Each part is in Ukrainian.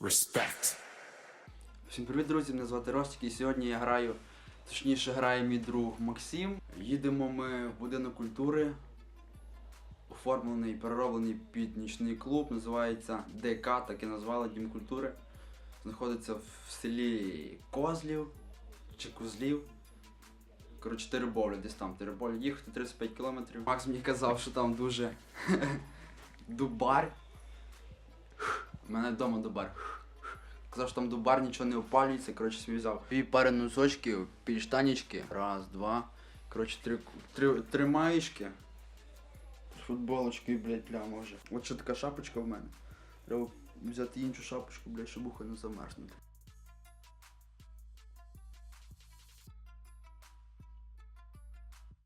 Respect. Всім привіт, друзі! Мене звати Ростік і сьогодні я граю, точніше грає мій друг Максим. Їдемо ми в будинок культури, оформлений, перероблений під нічний клуб, називається ДК, так і назвали Дім культури. Знаходиться в селі Козлів чи Козлів. Коротше, Теребовля, десь там Теребовля. Їхати 35 кілометрів. Макс мені казав, що там дуже дубар. У мене вдома дубар. Казав, що там до бар нічого не опалюється, коротше, собі взяв. Дві пари носочків, підштанічки. Раз, два. Коротше, три, три, три маєчки. Футболочки, блядь, пляма вже. От ще така шапочка в мене. Треба взяти іншу шапочку, блядь, щоб ухо не замерзнути.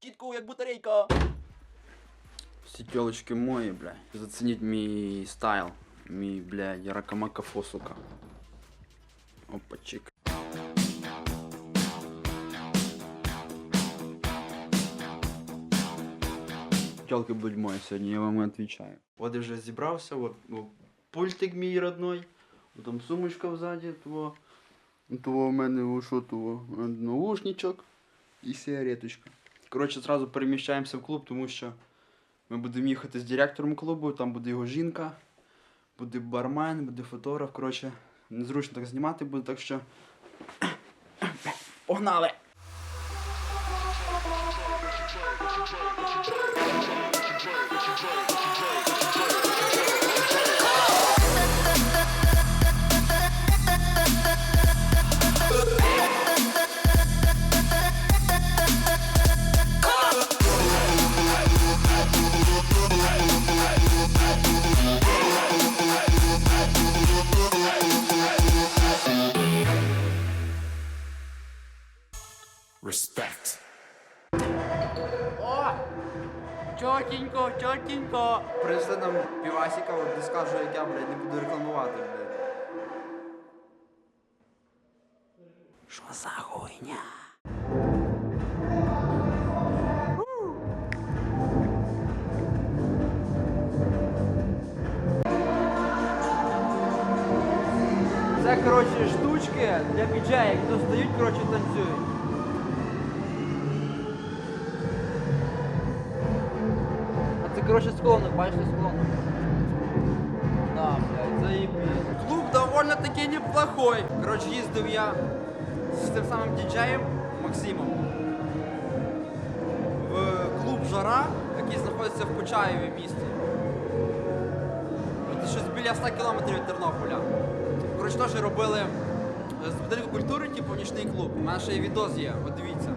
Чітко, як батарейка. Всі тілочки мої, блядь. Зацініть мій стайл. Мій, блядь, ракамака фосука. Опачик. Тілки будь мої сьогодні, я вам відповідаю. От я вже зібрався, от, от пультик мій родной, от там сумочка взаді, того, того в мене що того, наушничок і сигареточка. Коротше, зразу переміщаємося в клуб, тому що ми будемо їхати з директором клубу, там буде його жінка, буде бармен, буде фотограф. Коротше, незручно так знімати буде, так що. Погнали! Чотенько! Принесли нам півасика, от не скажу, як я, блядь, не буду рекламувати, блядь. Що за хуйня? Це, коротше, штучки для біджеїв, які достають, коротше, танцюють. Коротше, склонок, бачите, склонок. Да, блядь, заебись. Клуб довольно таки неплохой. Коротше, їздив я з тим самим діджеєм Максимом в клуб Жара, який знаходиться в Почаєві місті. Це щось біля 100 кілометрів від Тернополя. Коротше, теж робили з будинку культури, типу нічний клуб. У мене ще є відос є, от дивіться.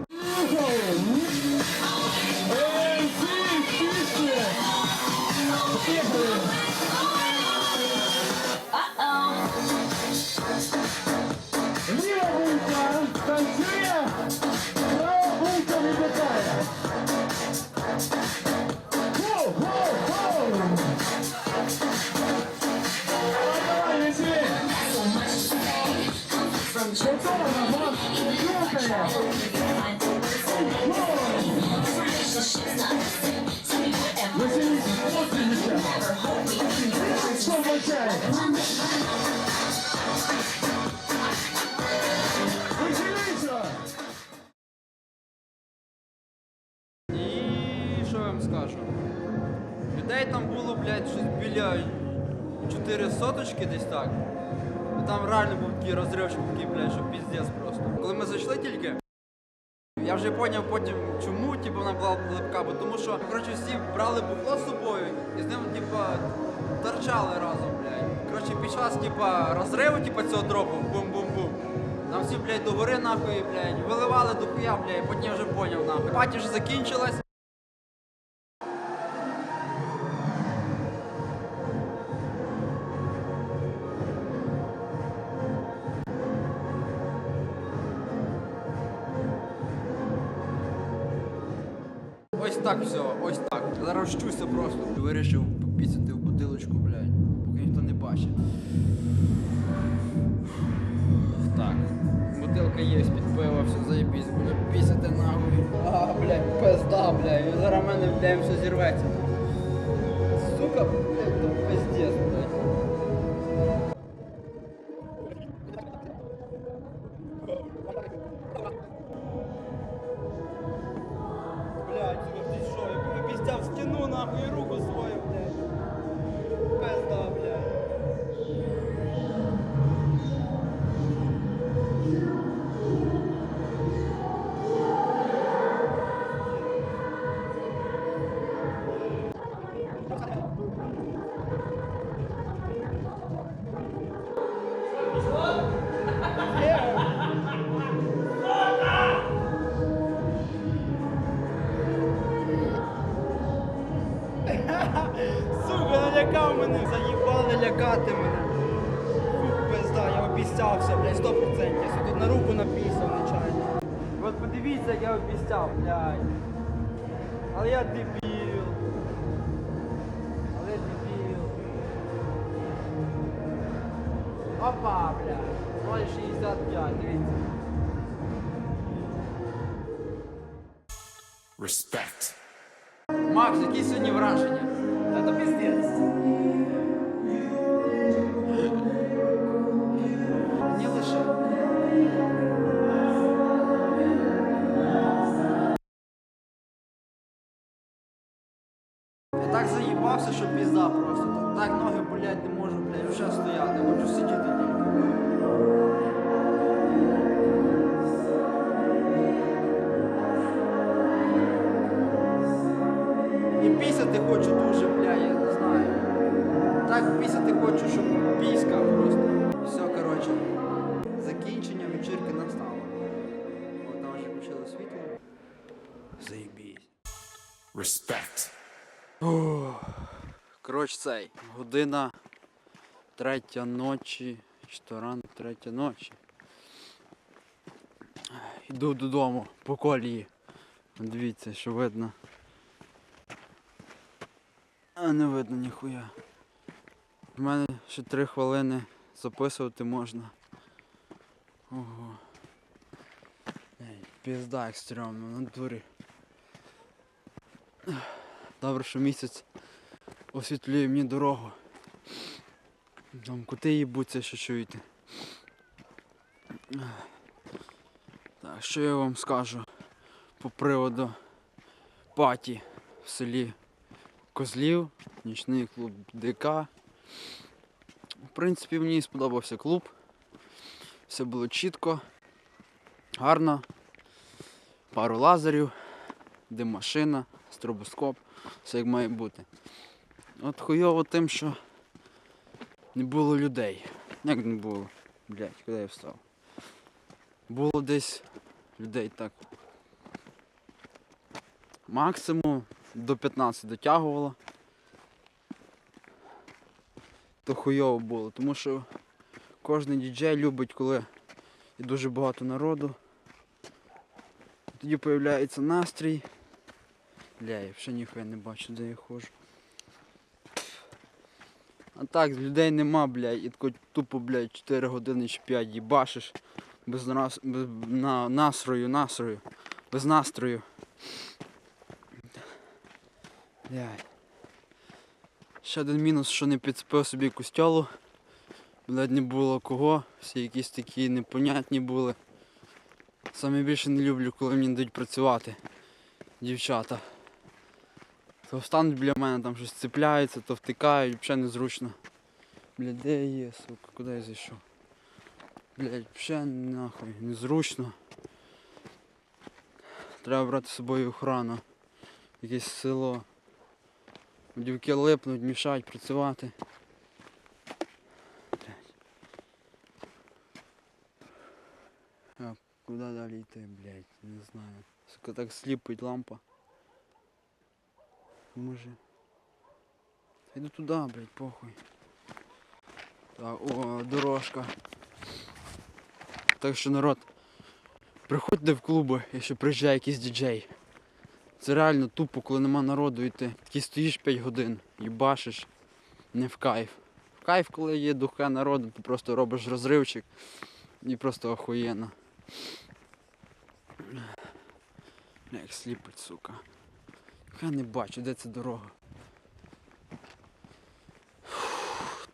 Танцює, правулька вибігає. Гоу-гоу-гоу! Давай, лети! Готова нога, дюкає! Веселись, острівіться! Що означає? Біля 4 соточки десь так. Там реально був такий розривчик, такий, блядь, що піздець просто. Коли ми зайшли тільки, я вже зрозумів потім, чому типу, вона була липка, бо тому що коротше, всі брали бухло з собою і з ним типу, торчали разом, блядь. Коротше, під час типу, розриву типу, цього дропу, бум-бум-бум. Там всі, блядь, до гори нахуй, блядь, виливали до хуя, блядь, потім я вже поняв нахуй. Паті вже закінчилась. Так все, ось так. Зараз щуся просто. Вирішив попісити в бутилочку, блядь, поки ніхто не бачить. Так. Бутилка є під пива, все заєбісь, буду пісити нахуй. А, блядь, пизда, блядь. Зараз мене, блядь, все зірветься. Сука, блядь, Сука, нахуй, и руку заїбали мене. Фу, Пизда, я обіцявся, блядь, 100%. Я тут на руку написав нечайно. От подивіться, я обіцяв, блядь. Але я дебіл. Але дебіл. Опа, блядь. 0,65, дивіться. Respect. Макс, які сьогодні враження? Та то піздець. І пісяти хочу дуже, бля, я не знаю. Так пісяти хочу, щоб піська просто. Все, коротше. Закінчення вечірки настало. От вже включили світло. Заєбісь. Respect. Коротше цей. Година третя ночі. Чи то рано третя ночі. Йду додому по колії. Дивіться, що видно. А не видно ніхуя. В мене ще три хвилини записувати можна. Ого. Пізда як стрьомно, на дурі. Добре, що місяць освітлює мені дорогу. Там коти їбуться, що чуєте. Так, що я вам скажу по приводу паті в селі Козлів, нічний клуб ДК. В принципі, мені сподобався клуб. Все було чітко, гарно. Пару лазерів, димашина, стробоскоп, все як має бути. От хуйово тим, що не було людей. Як не було? Блять, куди я встав? Було десь людей так. Максимум до 15 дотягувало. То хуйово було, тому що кожен діджей любить, коли є дуже багато народу. Тоді з'являється настрій. Бля, я взагалі ніхуя не бачу, де я ходжу. А так, людей нема, блядь, і тако тупо, блядь, 4 години чи 5 їбашиш без, нас, без на, настрою, настрою, без настрою. Блядь. Ще один мінус, що не підцепив собі костьолу. Блядь, не було кого, всі якісь такі непонятні були. Саме більше не люблю, коли мені дають працювати дівчата. То встануть біля мене, там щось цепляються, то втикають, взагалі незручно. Бля, де я є, сука, куди я зайшов? Блядь, взагалі нахуй, незручно. Треба брати з собою охрану. Якесь село. Дівки липнуть, мішають працювати. А куди далі йти, блядь, не знаю. Сука, так сліпить лампа. Може. Йду туди, блядь, похуй. Так, о, дорожка. Так що народ, приходьте в клуби, якщо приїжджає якийсь діджей. Це реально тупо, коли нема народу йти. Такий стоїш 5 годин, їбашиш, не в кайф. В кайф, коли є духе народу, ти просто робиш розривчик і просто охуєнно. Як сліпить, сука. Я не бачу, де ця дорога.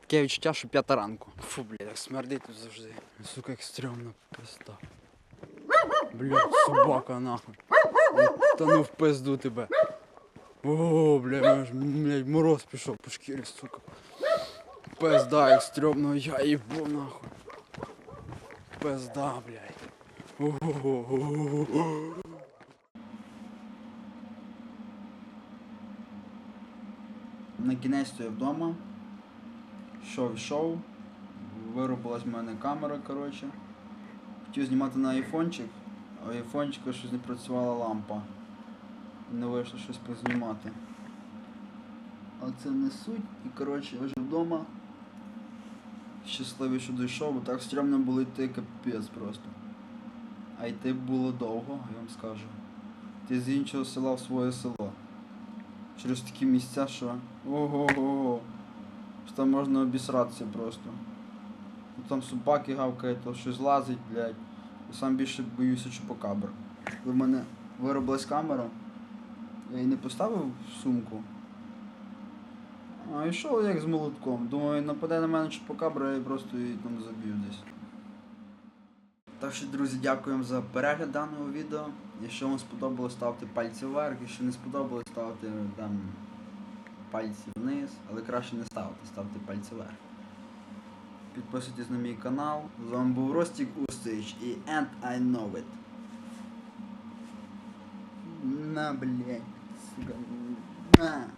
Таке відчуття, що п'ята ранку. Фу, бля, так смердить тут завжди. Сука, як стрьомно пизда. Бля, собака нахуй. Та ну в пизду тебе. О, бля, блядь, мороз пішов по шкірі, сука. Пизда, як стрьомно, я їбу нахуй. Пизда, блядь. На кінець я вдома. Йшов, йшов. Виробилась в мене камера, коротше. Хотів знімати на айфончик, айфончика щось не працювала лампа. Не вийшло щось познімати. А це не суть. І коротше, я вже вдома. Щасливий, що дійшов, бо так стрьомно було йти капець просто. А йти було довго, я вам скажу. Ти з іншого села в своє село. Через такі місця, що. Ого-го. Що там можна обісратися просто. Там собаки гавкають, то щось лазить, блядь. Сам більше боюся чупакабр. В мене виробилась камера, я її не поставив в сумку. А йшов як з молотком. Думаю, нападе на мене чупакабра, я просто її там заб'ю десь. Так що, друзі, дякуємо за перегляд даного відео. Якщо вам сподобалось, ставте пальці вверх, якщо не сподобалось, ставте там пальці вниз, але краще не ставте, ставте пальці вверх. Підписуйтесь на мій канал. З вами був Ростік Устич і And I Know It. На, блядь, сука. На.